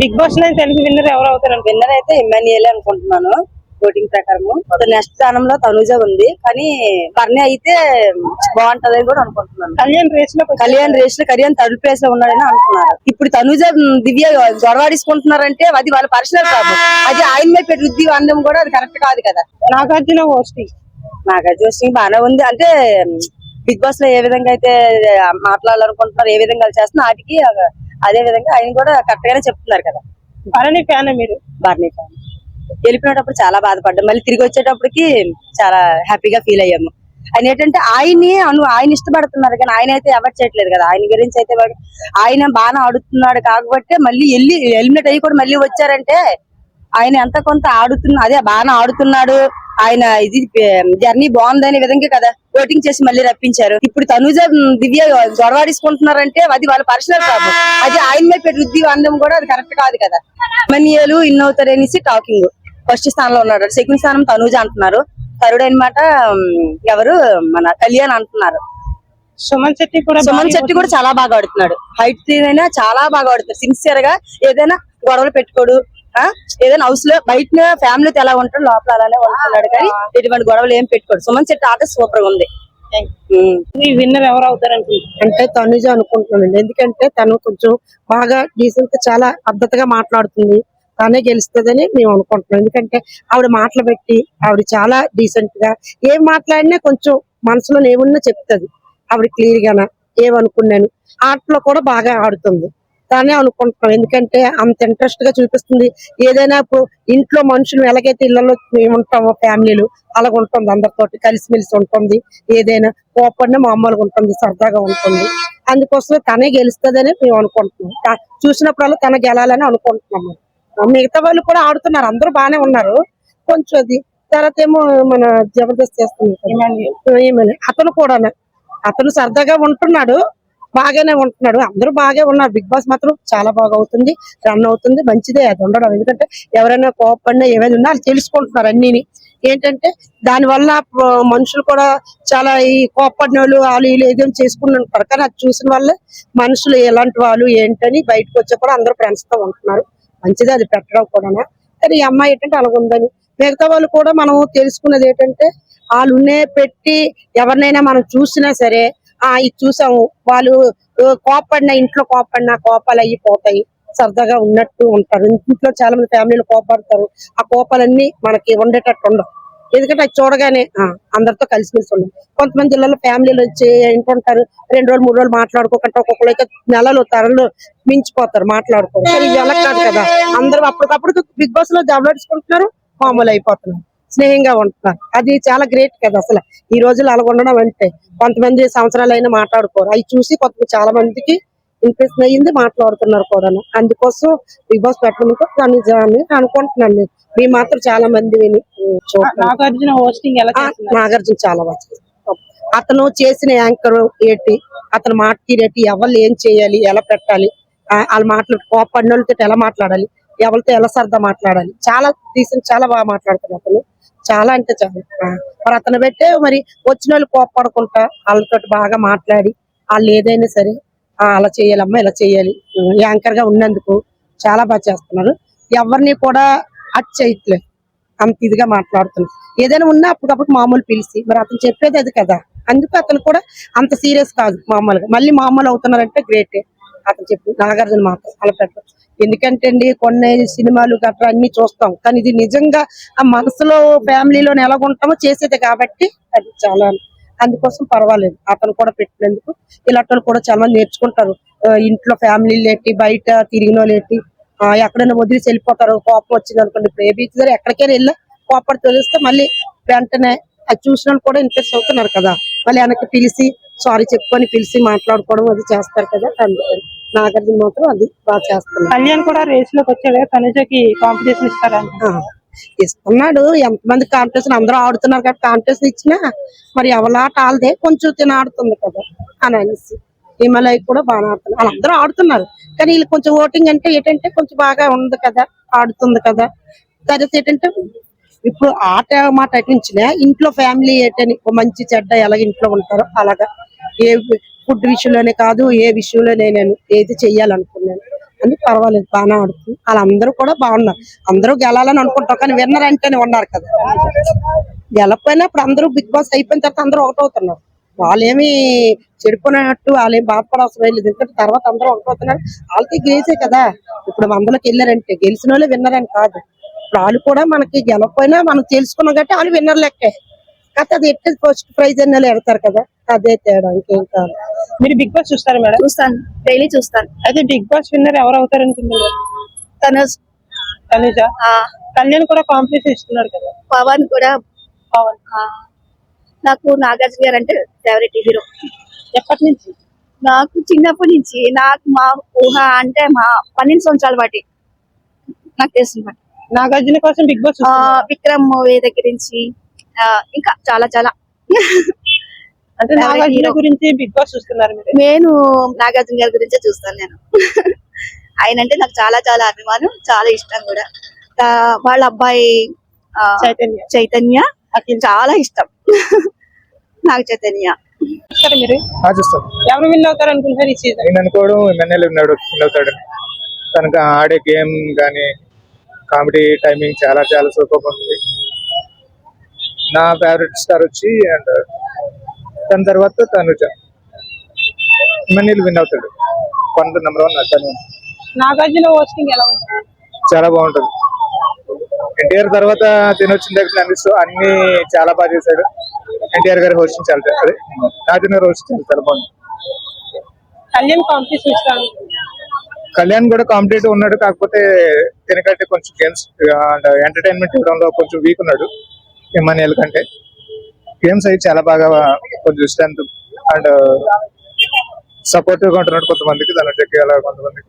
Big boss nine Telugu winner ఎవరు అవుతారు winner అయితే ఇమ్మాన్యుయల్ అనుకుంటున్నాను ఓటింగ్ ప్రకారము. నెక్స్ట్ స్థానంలో తనుజ ఉంది కానీ బర్నీ అయితే బాగుంటదని కూడా అనుకుంటున్నాను. కళ్యాణ్ రేస్లో కళ్యాణ్ రేస్లో కళ్యాణ్ థర్డ్ ప్లేస్లో ఉన్నాడని అనుకున్నారు. ఇప్పుడు తనుజ దివ్య గొడవాడించుకుంటున్నారంటే అది వాళ్ళ పర్సనల్ ప్రాబ్లం అది ఆయన మీద పెట్టి రుద్ది అనడం కూడా అది కరెక్ట్ కాదు కదా. నాగార్జున హోస్టింగ్ నాగార్జున సింగ్ బాగానే ఉంది. అంటే బిగ్ బాస్లో ఏ విధంగా అయితే మాట్లాడాలనుకుంటున్నారు ఏ విధంగా చేస్తున్నారు వాటికి అదే విధంగా ఆయన కూడా కరెక్ట్ గానే చెప్తున్నారు కదా. భరణి ఫ్యాన్ మీరు? బార్నీ ఫ్యాన్. వెళ్ళిపోయినప్పుడు చాలా బాధపడ్డాం. మళ్ళీ తిరిగి వచ్చేటప్పటికి చాలా హ్యాపీగా ఫీల్ అయ్యాము. ఆయన ఏంటంటే ఆయన్ని అను ఆయన ఇష్టపడుతున్నారు కానీ ఆయన అయితే ఎవరు చేయట్లేదు కదా. ఆయన గురించి అయితే వాడు ఆయన బాగా ఆడుతున్నాడు కాబట్టి మళ్ళీ వెళ్ళి ఎలిమినేట్ అయ్యి కూడా మళ్ళీ వచ్చారంటే ఆయన ఎంత కొంత ఆడుతున్నా అదే బాగా ఆడుతున్నాడు. ఆయన ఇది జర్నీ బాగుందనే విధంగా కదా ఓటింగ్ చేసి మళ్ళీ రప్పించారు. ఇప్పుడు తనుజ దివ్య గొడవాడించుకుంటున్నారంటే అది వాళ్ళ పర్సనల్ ప్రాబ్లం అది ఆయన మీద పెట్టి అనడం కూడా అది కరెక్ట్ కాదు కదా. మనియలు ఇన్ అవుతారు అనేసి టాకింగ్ ఫస్ట్ స్థానంలో ఉన్నాడు. సెకండ్ స్థానం తనూజ అంటున్నారు. థర్డ్ అనమాట ఎవరు? మన కళ్యాణ్ అంటున్నారు. సుమన్ శెట్టి కూడా సుమన్ శెట్టి కూడా చాలా బాగా ఆడుతున్నాడు. హైట్ అయినా చాలా బాగా ఆడుతున్నాడు. సిన్సియర్గా ఏదైనా గొడవలు పెట్టుకోడు. ఏదైనా హౌస్లో బయట ఫ్యామిలీతో ఎలా ఉంటాడు లోపల అలానే ఉంటున్నాడు. కానీ ఎటువంటి గొడవలు ఏం పెట్టుకోడు. సుమన్ శెట్టి ఆట సూపర్గా ఉంది. విన్నర్ ఎవరు అవుతారు అనుకుంటున్నారు అంటే తనుజ అనుకుంటున్నానండి. ఎందుకంటే తను కొంచెం బాగా డీసెంట్ చాలా పద్ధతిగా మాట్లాడుతుంది. తానే గెలుస్తుందని మేము అనుకుంటున్నాం. ఎందుకంటే ఆవిడ మాటలు పెట్టి ఆవిడ చాలా డీసెంట్గా ఏం మాట్లాడినా కొంచెం మనసులో ఏమున్నా చెప్తుంది. ఆవిడ క్లియర్ గాన ఏమనుకున్నాను. ఆటలో కూడా బాగా ఆడుతుంది. తానే అనుకుంటున్నాం. ఎందుకంటే అంత ఇంట్రెస్ట్గా చూపిస్తుంది. ఏదైనా ఇప్పుడు ఇంట్లో మనుషులు ఎలాగైతే ఇళ్ళలో మేము ఉంటామో ఫ్యామిలీలు అలాగ ఉంటుంది అందరితోటి కలిసిమెలిసి ఉంటుంది. ఏదైనా కోపడినా మామూలుగా ఉంటుంది సరదాగా ఉంటుంది. అందుకోసమే తనే గెలుస్తుందని మేము అనుకుంటున్నాం. చూసినప్పుడల్లా తన గెలాలని అనుకుంటున్నాము మిగతా వాళ్ళు కూడా ఆడుతున్నారు. అందరూ బాగానే ఉన్నారు. కొంచెం అది తర్వాత ఏమో మన జబర్దస్త్ చేస్తున్నారు ఏమని? అతను కూడా అతను సరదాగా ఉంటున్నాడు. బాగానే ఉంటున్నాడు. అందరూ బాగా ఉన్నారు. బిగ్ బాస్ మాత్రం చాలా బాగా అవుతుంది రన్ అవుతుంది. మంచిదే. అది ఉండడం. ఎందుకంటే ఎవరైనా కోపడినా ఏమైనా ఉన్నా వాళ్ళు తెలుసుకుంటున్నారు అన్నీని. ఏంటంటే దాని వల్ల మనుషులు కూడా చాలా ఈ కోపడిన వాళ్ళు వాళ్ళు వీళ్ళు ఏదేం చేసుకుని ఉంటారు. కానీ అది చూసిన వల్ల మనుషులు ఎలాంటి వాళ్ళు ఏంటని బయటకు కూడా అందరూ ఫ్రెండ్స్తో ఉంటున్నారు. మంచిదే. అది పెట్టడం కూడా కానీ ఈ అమ్మాయి ఏంటంటే అలాగ ఉందని మిగతా వాళ్ళు కూడా మనం తెలుసుకున్నది ఏంటంటే వాళ్ళు ఉన్నే పెట్టి ఎవరినైనా మనం చూసినా సరే ఆ ఇది చూసాము. వాళ్ళు ఆ, కోపడిన ఇంట్లో కోపడిన కోపాలు అయ్యి పోతాయి. సరదాగా ఉన్నట్టు ఉంటారు. ఇంట్లో చాలా మంది ఫ్యామిలీలు కోపడతారు. ఆ కోపాలన్నీ మనకి ఉండేటట్టు ఉండవు. ఎందుకంటే అది చూడగానే ఆ, అందరితో కలిసిమెలిసి ఉండదు కొంతమంది ఇళ్ళలో ఫ్యామిలీలు వచ్చి ఏంటంటారు రెండు రోజులు మూడు రోజులు మాట్లాడుకోకుండా ఒక్కొక్కరు అయితే నెలలు తరలు మించిపోతారు మాట్లాడుకోరు. కానీ ఇది కాదు కదా. అందరూ అప్పటికప్పుడు బిగ్ బాస్లో జబలాడుచుకుంటున్నారు మామూలు అయిపోతున్నారు. స్నేహంగా ఉంటున్నారు అది చాలా గ్రేట్ కదా అసలు. ఈ రోజులు అలా ఉండడం అంటే కొంతమంది సంవత్సరాలు అయినా మాట్లాడుకోరు. అవి చూసి కొంత చాలా మందికి ఇన్ఫెక్షన్ అయ్యింది మాట్లాడుతున్నారు కూడా అందుకోసం బిగ్ బాస్ పెట్టడం నిజాన్ని అనుకుంటున్నాను నేను. మేము మాత్రం చాలా మంది విని నాగార్జున హోస్టింగ్ ఎలా నాగార్జున చాలా బాగా. అతను చేసిన యాంకర్ ఏంటి అతను మాట తీరేటి ఎవరు ఏం చేయాలి ఎలా పెట్టాలి వాళ్ళ మాటలు కోపడిన వాళ్ళతో ఎలా మాట్లాడాలి ఎవరితో ఎలా సరదా మాట్లాడాలి? చాలా తీసిన చాలా బాగా మాట్లాడుతున్నారు అతను. చాలా అంటే చాలా. మరి అతను పెట్టే మరి వచ్చిన వాళ్ళు కోప్పడుకుంటా వాళ్ళతో బాగా మాట్లాడి వాళ్ళు ఏదైనా సరే అలా చేయాలమ్మా ఇలా చేయాలి యాంకర్గా ఉన్నందుకు చాలా బాగా చేస్తున్నారు. ఎవరిని కూడా అట్ చేయట్లేదు. అంత ఇదిగా మాట్లాడుతున్నారు. ఏదైనా ఉన్నా అప్పటికప్పుడు మామూలు పిలిచి మరి అతను చెప్పేది అది కదా. అందుకు అతను కూడా అంత సీరియస్ కాదు మామూలుగా. మళ్ళీ మామూలు అవుతున్నారంటే గ్రేట్. అతను చెప్పి నాగార్జున మాత్రం అలా పెట్టచ్చు. ఎందుకంటే అండి కొన్ని సినిమాలు గట్రా అన్ని చూస్తాం. కానీ ఇది నిజంగా ఆ మనసులో ఫ్యామిలీలో ఎలాగుంటామో చేసేది కాబట్టి అది చాలా అందుకోసం పర్వాలేదు. అతను కూడా పెట్టినందుకు ఇలాంటి కూడా చాలా మంది నేర్చుకుంటారు. ఇంట్లో ఫ్యామిలీ లేటి బయట తిరిగిన వాళ్ళు ఆ, ఎక్కడైనా వదిలేసి వెళ్ళిపోతారు. కోపం వచ్చింది అనుకోండి ఇప్పుడు ఏ బీచ్ దగ్గర ఎక్కడికైనా వెళ్ళా కోపడి తెలిస్తే మళ్ళీ వెంటనే అది చూసిన కూడా ఇంట్రెస్ట్ అవుతున్నారు కదా. మళ్ళీ వెనక్కి పిలిచి సారీ చెప్పుకొని పిలిచి మాట్లాడుకోవడం అది చేస్తారు కదా. అందుకని. నాగార్జున మాత్రం అది బాగా చేస్తున్నారు. కళ్యాణ్ కూడా రేస్లోకి వచ్చాడు తనుజకి కాంపిటీషన్ ఇస్తారంట ఇస్తున్నాడు. ఎంతమంది కాంపిటీషన్ అందరూ ఆడుతున్నారు కాబట్టి కాంపిటీషన్ ఇచ్చినా మరి ఎవలాట ఆడదే కొంచెం తిన ఆడుతుంది కదా అని అనేసి. హిమాలయ కూడా బాగా ఆడుతున్నారు. వాళ్ళందరూ ఆడుతున్నారు. కానీ వీళ్ళు కొంచెం ఓటింగ్ అంటే ఏంటంటే కొంచెం బాగా ఉంది కదా ఆడుతుంది కదా. తర్వాత ఏంటంటే ఇప్పుడు ఆట మాట అటించిన ఇంట్లో ఫ్యామిలీ ఏంటని మంచి చెడ్డ ఎలాగ ఇంట్లో ఉంటారో అలాగా ఏ ఫుడ్ విషయంలోనే కాదు ఏ విషయంలోనే నేను ఏది చెయ్యాలనుకున్నాను. అని పర్వాలేదు బాగానే ఆడుతుంది. వాళ్ళందరూ కూడా బాగున్నారు. అందరూ గెలాలని అనుకుంటాం కానీ విన్నర్ అంటేనే ఉన్నారు కదా. గెలకపోయినా ఇప్పుడు అందరూ బిగ్ బాస్ అయిపోయిన తర్వాత అందరూ ఒకటవుతున్నారు వాళ్ళేమి చెడిపోయినట్టు వాళ్ళేం బాధపడాల్సిన లేదు. ఎందుకంటే తర్వాత అందరూ ఒకటవుతున్నారు వాళ్ళకి గెలిచే కదా. ఇప్పుడు అందులోకి వెళ్ళారంటే గెలిచిన వాళ్ళే విన్నర్ అని కాదు. ఇప్పుడు వాళ్ళు కూడా మనకి గెలకపోయినా మనం తెలుసుకున్నాం కాబట్టి వాళ్ళు విన్నర్ లెక్కే. కాకపోతే అది ఎట్టి ఫస్ట్ ప్రైజ్ అని వాళ్ళు ఎడతారు కదా అదే తేడా ఇంకేం కాదు. మీరు బిగ్ బాస్ చూస్తారు మేడం? చూస్తాను డైలీ చూస్తాను. అయితే బిగ్ బాస్ విన్నర్ ఎవరు అవుతారు అనుకుంటున్నారు తను తనుజ? ఆ, కళ్యాణ్ కూడా కాంపిటీషన్ ఇస్తున్నాడు కదా. పవన్ కూడా. పవన్. ఆ, నాకు నాగార్జున గారు అంటే ఫేవరెట్ హీరో ఎప్పటి నుంచి? నాకు చిన్నప్పటి నుంచి నాకు మా ఊహ అంటే మా పన్నెండు సంవత్సరాల వాటి నాకు తెలిసిన వాటి నాగార్జున కోసం బిగ్ బాస్ విక్రమ్ మూవీ దగ్గర నుంచి ఇంకా చాలా చాలా. నాగార్జున. గురించి బిగ్ బాస్ చూస్తున్నారు మీరు? నేను నాగార్జున గారి గురించే చూస్తాను నేను. ఆయన అంటే నాకు చాలా చాలా అభిమానం చాలా ఇష్టం కూడా. వాళ్ళ అబ్బాయి ఆ, చైతన్య. చైతన్య చాలా ఇష్టం. నాకు చైతన్య. మీరు? ఎవరు విన్ అవుతారు అనుకుంటున్నారు ఈ సీజన్ నేను అనుకోవడం ఎమ్మెల్యేలు ఉన్నాడు విన్ అవుతాడు. తనకు ఆడే గేమ్ కానీ కామెడీ టైమింగ్ చాలా చాలా సూపర్ ఉంది. నా ఫేవరెట్ స్టార్ వచ్చి అండ్ తన తర్వాత తనుజ. ఎమ్మెల్యేలు విన్ అవుతాడు. వన్ నెంబర్ వన్ తను నాగార్జున హోస్టింగ్ ఎలా ఉంది చాలా బాగుంటుంది. ఎన్టీఆర్ తర్వాత తిని వచ్చిన దగ్గర అన్ని అన్ని చాలా బాగా చేశాడు. ఎన్టీఆర్ గారి హోస్టింగ్ చాలా అదే నాగార్జున గారి హోస్టింగ్ చాలా బాగుంది. కళ్యాణ్ కాంపిటీషన్ ఇస్తాను కళ్యాణ్ కూడా కాంపిటేటివ్ ఉన్నాడు. కాకపోతే తినకంటే కొంచెం గేమ్స్ అండ్ ఎంటర్టైన్మెంట్ ఇవ్వడంలో కొంచెం వీక్ ఉన్నాడు. ఇమానియల్ కంటే. గేమ్స్ అవి చాలా బాగా కొంచెం స్ట్రెంత్ అండ్ సపోర్టివ్గా ఉంటున్నాడు కొంతమందికి దాని కొంతమందికి